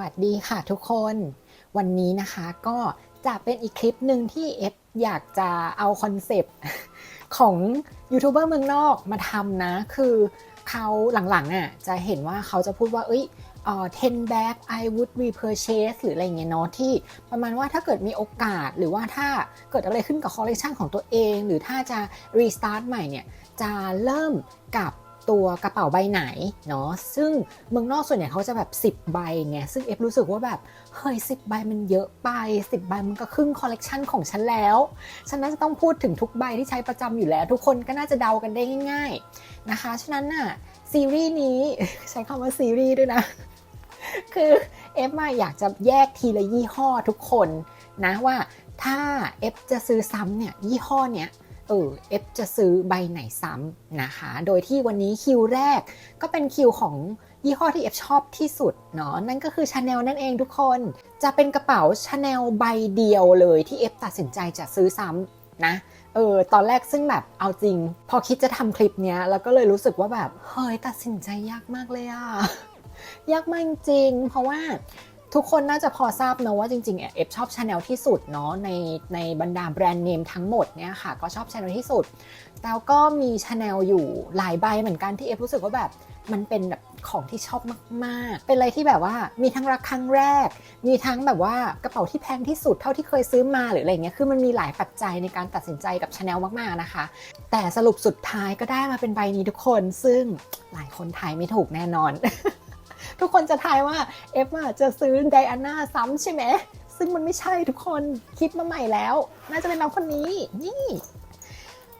วัสดีค่ะทุกคน วันนี้นะคะก็จะเป็นอีกคลิปหนึ่งที่เอฟอยากจะเอาคอนเซปต์ของยูทูบเบอร์เมืองนอกมาทำนะ คือเขาหลังๆอะจะเห็นว่าเขาจะพูดว่า เอ้ยเอ่อ10 bag I would repurchase หรืออะไรเงี้ยเนาะที่ประมาณว่าถ้าเกิดมีโอกาสหรือว่าถ้าเกิดอะไรขึ้นกับคอลเลคชันของตัวเอง หรือถ้าจะ restart ใหม่เนี่ย จะเริ่มกับ ตัวกระเป๋าใบไหนเนาะซึ่งเมืองนอกส่วนใหญ่เขาจะแบบ 10 ใบไงซึ่งเอฟรู้สึกว่าแบบ เฮ้ย10ใบมันเยอะไป 10 ใบมันก็ครึ่งคอลเลกชันของฉันแล้วฉันน่าจะต้องพูดถึงทุกใบที่ใช้ประจำอยู่แล้ว ทุกคนก็น่าจะเดากันได้ง่าย ๆนะคะ ฉะนั้นน่ะซีรีส์นี้ใช้คำว่าซีรีส์ด้วยนะ คือเอฟมาอยากจะแยกทีละยี่ห้อทุกคนนะว่าถ้าเอฟจะซื้อซ้ำเนี่ยยี่ห้อเนี้ย เออเอฟจะซื้อใบไหนซ้ำนะคะ โดยที่วันนี้คิวแรกก็เป็นคิวของยี่ห้อที่เอฟชอบที่สุดเนาะนั่นก็คือชาแนลนั่นเองทุกคน จะเป็นกระเป๋าชาแนลใบเดียวเลยที่เอฟตัดสินใจจะซื้อซ้ำนะเออตอนแรกซึ่งแบบเอาจริง พอคิดจะทำคลิปเนี้ยแล้วก็เลยรู้สึกว่าแบบเฮ้ยตัดสินใจยากมากเลยอะยากมากจริง เพราะว่า ทุกคนน่าจะพอทราบนะว่าจริงๆ เอฟชอบชาแนลที่สุดเนาะในในบรรดาแบรนด์เนมทั้งหมดเนี่ยค่ะ ก็ชอบชาแนลที่สุด แล้วก็มีชาแนลอยู่หลายใบเหมือนกันที่เอฟรู้สึกว่าแบบมันเป็นแบบของที่ชอบมากๆ เป็นอะไรที่แบบว่ามีทั้งรักครั้งแรก มีทั้งแบบว่ากระเป๋าที่แพงที่สุดเท่าที่เคยซื้อมาหรืออะไรเงี้ย คือมันมีหลายปัจจัยในการตัดสินใจกับชาแนลมากๆนะคะ แต่สรุปสุดท้ายก็ได้มาเป็นใบนี้ทุกคน ซึ่งหลายคนทายไม่ถูกแน่นอน ทุกคนจะทายว่าเอฟอะจะซื้อไดอาน่าซ้ำใช่ไหม ซึ่งมันไม่ใช่ทุกคนคิดมาใหม่แล้ว น่าจะเป็นน้องคนนี้นี่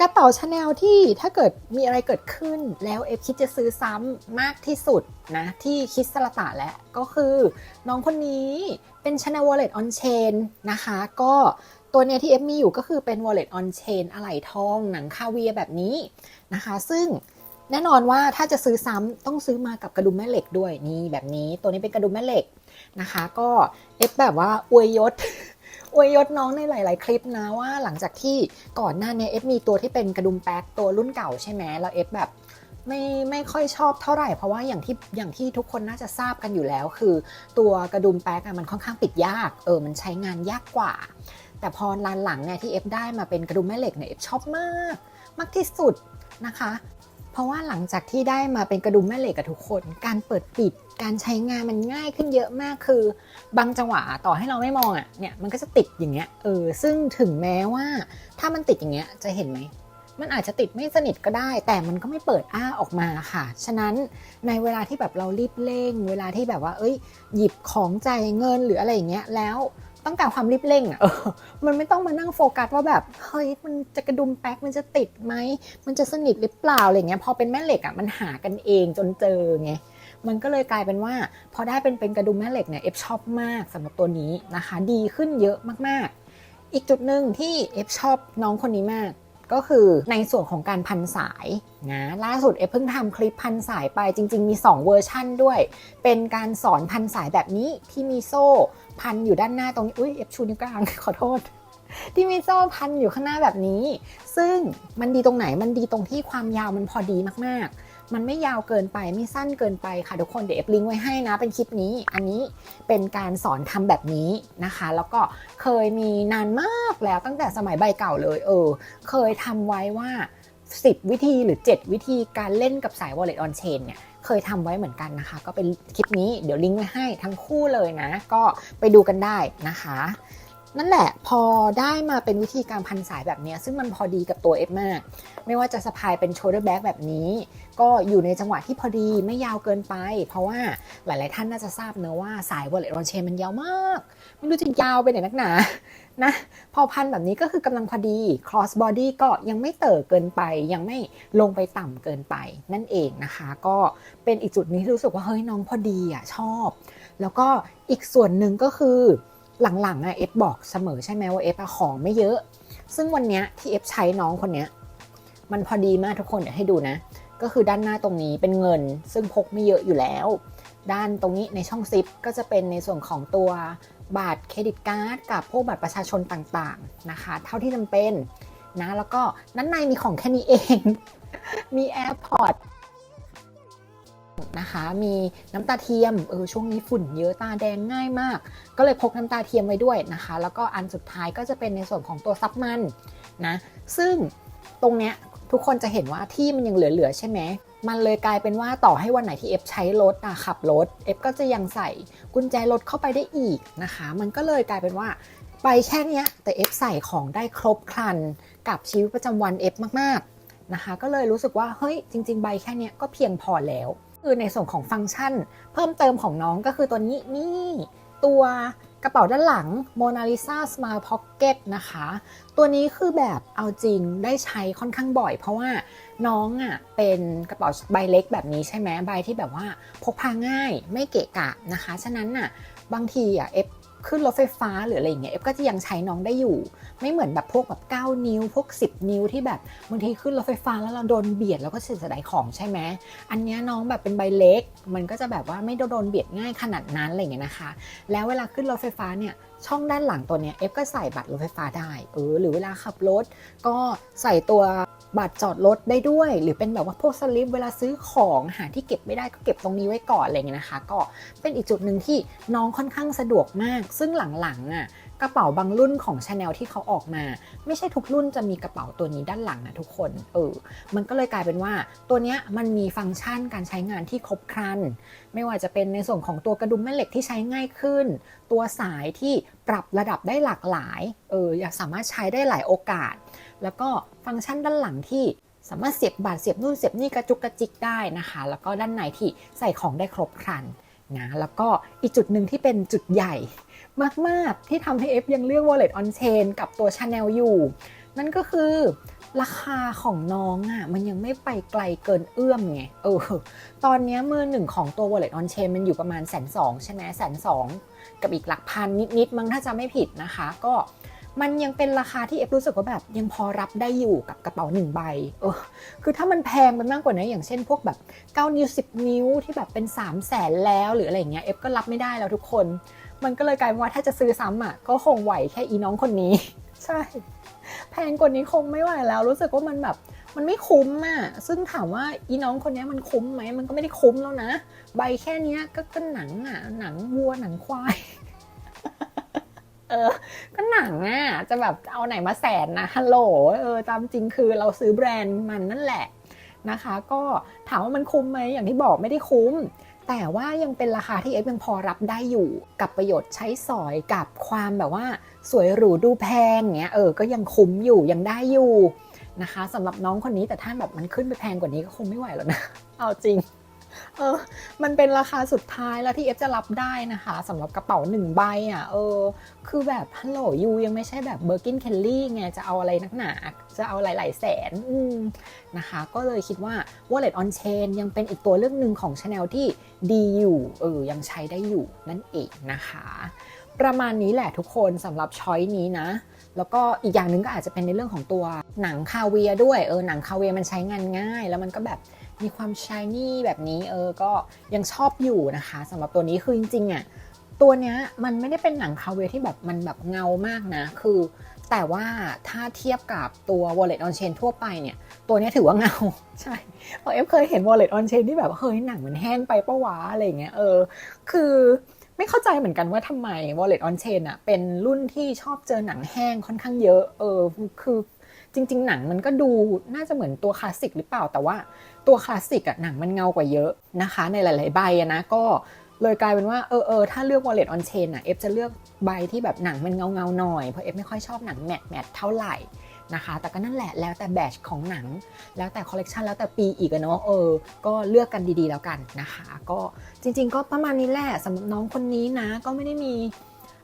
กระเป๋าชาแนลที่ถ้าเกิดมีอะไรเกิดขึ้นแล้วเอฟคิดจะซื้อซ้ำมากที่สุดนะ ที่คิดสละตะแล้วก็คือน้องคนนี้เป็น Chanel Wallet on Chain นะคะ ก็ตัวเนี้ยที่เอฟมีอยู่ก็คือเป็น Wallet on Chain อะไหล่ทองหนังคาเวียแบบนี้นะคะ ซึ่ง แน่นอนว่าถ้าจะซื้อซ้ำต้องซื้อมากับกระดุมแม่เหล็กด้วยนี่แบบนี้ตัวนี้เป็นกระดุมแม่เหล็กนะคะ ก็เอฟแบบว่าอวยยศอวยยศน้องในหลาย ๆ คลิปนะว่าหลังจากที่ก่อนหน้านี้เอฟมีตัวที่เป็นกระดุมแป๊กตัวรุ่นเก่าใช่ไหมแล้วเอฟแบบไม่ไม่ค่อยชอบเท่าไหร่เพราะว่าอย่างที่อย่างที่ทุกคนน่าจะทราบกันอยู่แล้ว คือตัวกระดุมแป๊กอะมันค่อนข้างปิดยากเออมันใช้งานยากกว่า แต่พอร้านหลังเนี่ยที่เอฟได้มาเป็นกระดุมแม่เหล็กเนี่ยเอฟชอบมาก มากที่สุดนะคะ เพราะว่าหลังจากที่ได้มาเป็นกระดุมแม่เหล็กกับทุกคน การเปิดปิดการใช้งานมันง่ายขึ้นเยอะมากคือบางจังหวะต่อให้เราไม่มองอะเนี่ยมันก็จะติดอย่างเงี้ยเออซึ่งถึงแม้ว่าถ้ามันติดอย่างเงี้ยจะเห็นไหมมันอาจจะติดไม่สนิทก็ได้ แต่มันก็ไม่เปิดอ้าออกมาค่ะ ฉะนั้นในเวลาที่แบบเรารีบเร่ง เวลาที่แบบว่า เอ้ย หยิบของใจเงินหรืออะไรอย่างเงี้ยแล้ว ต้องการความรีบเร่งอะเออมันไม่ต้องมานั่งโฟกัสว่าแบบเฮ้ยมันจะกระดุมแป๊กมันจะติดไหมมันจะสนิทหรือเปล่าอะไรเงี้ยพอเป็นแม่เหล็กอะมันหากันเองจนเจอไงมันก็เลยกลายเป็นว่า พอได้เป็นเป็นกระดุมแม่เหล็กเนี่ยเอฟชอบมากสำหรับตัวนี้นะคะ ดีขึ้นเยอะมากๆ อีกจุดหนึ่งที่เอฟชอบน้องคนนี้มากก็คือในส่วนของการพันสายนะล่าสุดเอฟเพิ่งทำคลิปพันสายไปจริง ๆ มี 2 เวอร์ชั่นด้วย เป็นการสอนพันสายแบบนี้ที่มีโซ่ พันอยู่ด้านหน้าตรงนี้อุ้ยเอฟชูนิ้วกลางขอโทษ ที่มีโซ่พันอยู่ข้างหน้าแบบนี้ ซึ่งมันดีตรงไหนมันดีตรงที่ความยาวมันพอดีมากๆ มันไม่ยาวเกินไปไม่สั้นเกินไปค่ะทุกคนเดี๋ยวเอฟลิงก์ไว้ให้นะเป็นคลิปนี้ อันนี้เป็นการสอนทำแบบนี้นะคะ แล้วก็เคยมีนานมากแล้วตั้งแต่สมัยใบเก่าเลย เออ เคยทำไว้ว่า 10 วิธีหรือ 7 วิธีการเล่นกับสาย wallet on chain เนี่ย เคยทำไว้เหมือนกันนะคะ ก็เป็นคลิปนี้เดี๋ยวลิงก์ไว้ให้ทั้งคู่เลยนะ ก็ไปดูกันได้นะคะ นั่นแหละพอได้มาเป็นวิธีการพันสายแบบนี้ ซึ่งมันพอดีกับตัวเอฟมาก ไม่ว่าจะสะพายเป็น shoulder bag แบบนี้ ก็อยู่ในจังหวะที่พอดีไม่ยาวเกินไป เพราะว่าหลาย ๆ ท่านน่าจะทราบเนอะว่าสาย wallet on chain มันยาวมาก ไม่รู้จะยาวไปไหนนักหนา นะพอพันแบบนี้ก็คือกำลังพอดี cross body ก็ยังไม่เต๋อเกินไป ยังไม่ลงไปต่ำเกินไปนั่นเองนะคะ ก็เป็นอีกจุดนี้ที่รู้สึกว่าเฮ้ยน้องพอดีอะชอบ แล้วก็อีกส่วนหนึ่งก็คือหลังๆอะเอฟบอกเสมอใช่ไหมว่าเอฟอะของไม่เยอะ ซึ่งวันนี้ที่เอฟใช้น้องคนนี้มันพอดีมากทุกคนเดี๋ยวให้ดูนะ ก็คือด้านหน้าตรงนี้เป็นเงิน ซึ่งพกไม่เยอะอยู่แล้ว ด้านตรงนี้ในช่องซิปก็จะเป็นในส่วนของตัว บัตรเครดิตการ์ดกับพวกบัตรประชาชนต่างๆนะคะ เท่าที่จำเป็นนะแล้วก็ด้นในมีของแค่นี้เอง มี AirPods นะคะ มีน้ำตาเทียมเออช่วงนี้ฝุ่นเยอะตาแดงง่ายมาก ก็เลยพกน้ำตาเทียมไว้ด้วยนะคะ แล้วก็อันสุดท้ายก็จะเป็นในส่วนของตัวซับมันนะ ซึ่งตรงเนี้ยทุกคนจะเห็นว่าที่มันยังเหลือๆใช่ไหม มันเลยกลายเป็นว่าต่อให้วันไหนที่เอฟใช้รถอะขับรถเอฟก็จะยังใส่กุญแจรถเข้าไปได้อีกนะคะ มันก็เลยกลายเป็นว่าไปแค่นี้แต่เอฟใส่ของได้ครบครันกับชีวิตประจำวันเอฟมากๆนะคะ ก็เลยรู้สึกว่าเฮ้ยจริง ๆ ใบแค่นี้ก็เพียงพอแล้วคือในส่วนของฟังก์ชัน เพิ่มเติมของน้องก็คือตัวนี้นี่ตัว กระเป๋าด้านหลัง Mona Lisa Smile Pocket นะคะ ตัวนี้คือแบบเอาจริงได้ใช้ค่อนข้างบ่อย เพราะว่าน้องอะเป็นกระเป๋าใบเล็กแบบนี้ใช่ไหมใบที่แบบว่าพกพาง่ายไม่เกะกะนะคะ ฉะนั้นน่ะบางทีอะเอฟ ขึ้นรถไฟฟ้าหรืออะไรอย่างเงี้ยเอฟก็จะยังใช้น้องได้อยู่ ไม่เหมือนแบบพวกแบบ 9 นิ้ว พวก 10 นิ้วที่แบบบางทีขึ้นรถไฟฟ้าแล้วเราโดนเบียดแล้วก็เสียดายของใช่ไหมอันนี้น้องแบบเป็นใบเล็ก มันก็จะแบบว่าไม่โดนเบียดง่ายขนาดนั้นอะไรอย่างเงี้ยนะคะ แล้วเวลาขึ้นรถไฟฟ้าเนี่ยช่องด้านหลังตัวเนี้ยเอฟก็ใส่บัตรรถไฟฟ้าได้เออหรือเวลาขับรถก็ใส่ตัว บัตรจอดรถได้ด้วย หรือเป็นแบบว่าพวกสลิปเวลาซื้อของหาที่เก็บไม่ได้ก็เก็บตรงนี้ไว้ก่อนอะไรเงี้ยนะคะ ก็เป็นอีกจุดหนึ่งที่น้องค่อนข้างสะดวกมาก ซึ่งหลังๆอะ ระเป๋าบางรุ่นของชาแนลที่เขาออกมา ไม่ใช่ทุกรุ่นจะมีกระเป๋าตัวนี้ด้านหลังนะทุกคนเออมันก็เลยกลายเป็นว่าตัวเนี้ยมันมีฟังก์ชันการใช้งานที่ครบครัน ไม่ว่าจะเป็นในส่วนของตัวกระดุมแม่เหล็กที่ใช้ง่ายขึ้น ตัวสายที่ปรับระดับได้หลากหลายเอออยากสามารถใช้ได้หลายโอกาส แล้วก็ฟังก์ชันด้านหลังที่สามารถเสียบบาทเสียบนู่นเสียบนี่กระจุกกระจิกได้นะคะ แล้วก็ด้านในที่ใส่ของได้ครบครันนะแล้วก็อีกจุดหนึ่งที่เป็นจุดใหญ่ มาก ๆ ที่ทำให้ F ยังเลือก Wallet on Chain กับตัว Chanel อยู่ นั่นก็คือราคาของน้องอะ่ะมันยังไม่ไปไกลเกินเอื้อมไงเออตอนนี้มือหนึ่งของตัว Wallet on Chain มันอยู่ประมาณแสนสองใช่ไหมแสนสองกับอีกหลักพันนิด ๆ มั้งถ้าจะไม่ผิดนะคะ ก็มันยังเป็นราคาที่เอฟรู้สึกว่าแบบยังพอรับได้อยู่กับกระเป๋าหนึ่งใบเออคือถ้ามันแพงไปมากกว่านี้อย่างเช่นพวกแบบ 9 นิ้ว 10 นิ้วที่แบบเป็น 3 0 0แสนแล้วหรืออะไรเงี้ยเอฟก็รับไม่ได้แล้วทุกคน มันก็เลยกลายเป็นว่าถ้าจะซื้อซ้ำอะก็คงไหวแค่อีน้องคนนี้ ใช่ แพงกว่านี้คงไม่ไหวแล้ว รู้สึกว่ามันแบบมันไม่คุ้มอะ ซึ่งถามว่าอีน้องคนนี้มันคุ้มไหม มันก็ไม่ได้คุ้มแล้วนะ ใบแค่นี้ก็ก็หนังอะ หนังวัวหนังควาย เออ ก็หนังอะ จะแบบเอาไหนมาแสนนะฮัลโหล เออ ตามจริงคือเราซื้อแบรนด์มันนั่นแหละนะคะ ก็ถามว่ามันคุ้มไหม อย่างที่บอกไม่ได้คุ้ม แต่ว่ายังเป็นราคาที่เอฟยังพอรับได้อยู่กับประโยชน์ใช้สอยกับความแบบว่า สวยหรูดูแพงเงี้ยเออก็ยังคุ้มอยู่ยังได้อยู่นะคะสำหรับน้องคนนี้แต่ถ้าแบบมันขึ้นไปแพงกว่านี้ก็คงไม่ไหวแล้วนะ เอาจริง เออ มันเป็นราคาสุดท้ายแล้วที่เอฟจะรับได้นะคะสำหรับกระเป๋าหนึ่งใบอะ เออ คือแบบฮัลโหลยูยังไม่ใช่แบบเบอร์กินเคลลี่ไง จะเอาอะไรนักหนา จะเอาหลาย ๆ แสนอืมนะคะ ก็เลยคิดว่า Wallet on Chain ยังเป็นอีกตัวเลือกหนึ่งของ Chanel ที่ดีอยู่ เออ ยังใช้ได้อยู่นั่นเองนะคะ ประมาณนี้แหละทุกคนสำหรับช้อยนี้นะ แล้วก็อีกอย่างหนึ่งก็อาจจะเป็นในเรื่องของตัวหนังคาเวียด้วยเออหนังคาเวียมันใช้งานง่าย แล้วมันก็แบบมีความชายนี่แบบนี้เออก็ยังชอบอยู่นะคะสำหรับตัวนี้คือจริงๆอะตัวเนี้ยมันไม่ได้เป็นหนังคาเวียที่แบบมันแบบเงามากนะ คือ แต่ว่าถ้าเทียบกับตัว Wallet on Chain ทั่วไปเนี่ย ตัวเนี้ยถือว่าเงา ใช่เพราะเอฟเคยเห็น Wallet on Chain ที่แบบเฮ้ยหนังมันแห้งไปปะวะอะไรเงี้ยเออ คือ ไม่เข้าใจเหมือนกันว่าทำไม Wallet on Chain อะเป็นรุ่นที่ชอบเจอหนังแห้งค่อนข้างเยอะ เออคือจริง ๆ หนังมันก็ดูน่าจะเหมือนตัวคลาสสิกหรือเปล่า แต่ว่าตัวคลาสสิกอะหนังมันเงากว่าเยอะนะคะ ในหลาย ๆ ใบอะนะก็เลยกลายเป็นว่าเออเออถ้าเลือก Wallet on Chain อะเอฟจะเลือกใบที่แบบหนังมันเงาเงาๆหน่อยเพราะเอฟไม่ค่อยชอบหนังแมทแมทเท่าไหร่ นะคะ แต่ก็นั่นแหละแล้วแต่แบชของหนัง แล้วแต่คอลเลกชันแล้วแต่ปีอีกอะเนาะเออ ก็เลือกกันดีๆแล้วกันนะคะ ก็จริงๆ ก็ประมาณนี้แหละสำหรับน้องคนนี้นะ ก็ไม่ได้มี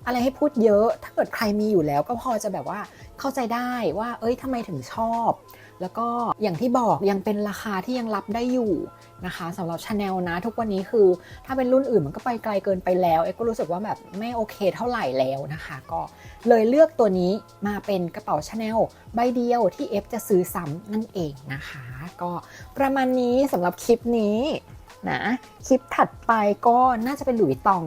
อะไรให้พูดเยอะ ถ้าเกิดใครมีอยู่แล้วก็พอจะแบบว่าเข้าใจได้ว่า เอ้ยทำไมถึงชอบ แล้วก็อย่างที่บอกยังเป็นราคาที่ยังรับได้อยู่นะคะสำหรับชาแนลนะ ทุกวันนี้คือถ้าเป็นรุ่นอื่นมันก็ไปไกลเกินไปแล้วเอ็กก็รู้สึกว่าแบบไม่โอเคเท่าไหร่แล้วนะคะ ก็เลยเลือกตัวนี้มาเป็นกระเป๋าชาแนลใบเดียวที่เอฟจะซื้อซ้ำนั่นเองนะคะ ก็ประมาณนี้สำหรับคลิปนี้นะคลิปถัดไปก็น่าจะเป็นหลุยส์ตอง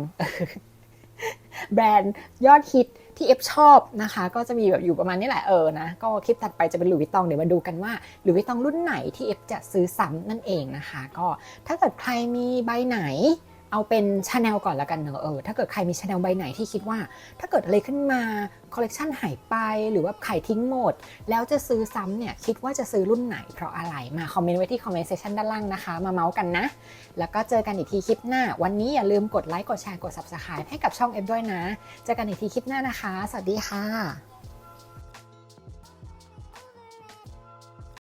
แบรนด์ยอดฮิต ที่เอฟชอบนะคะ ก็จะมีแบบอยู่ประมาณนี้แหละเออนะก็คลิปถัดไปจะเป็นหลุยส์วิตตองเดี๋ยวมาดูกันว่าหลุยส์วิตตองรุ่นไหนที่เอฟจะซื้อซ้ำนั่นเองนะคะ ก็ถ้าเกิดใครมีใบไหน เอาเป็นชาแนลก่อนล้วกันเนอะเออถ้าเกิดใครมีชาแนลใบไหนที่คิดว่า ถ้าเกิดอะไรขึ้นมาคอลเลกชันหายไปหรือว่าขายทิ้งหมด แล้วจะซื้อซ้ำเนี่ยคิดว่าจะซื้อรุ่นไหนเพราะอะไรมาคอมเมนต์ไว้ที่คอมเมนต์เซสชันด้านล่างนะคะ มาเมาส์กันนะ แล้วก็เจอกันอีกทีคลิปหน้า วันนี้อย่าลืมกดไลค์กดแชร์กด subscribe ให้กับช่องเอฟด้วยนะ เจอกันอีกทีคลิปหน้านะคะ สวัสดีค่ะ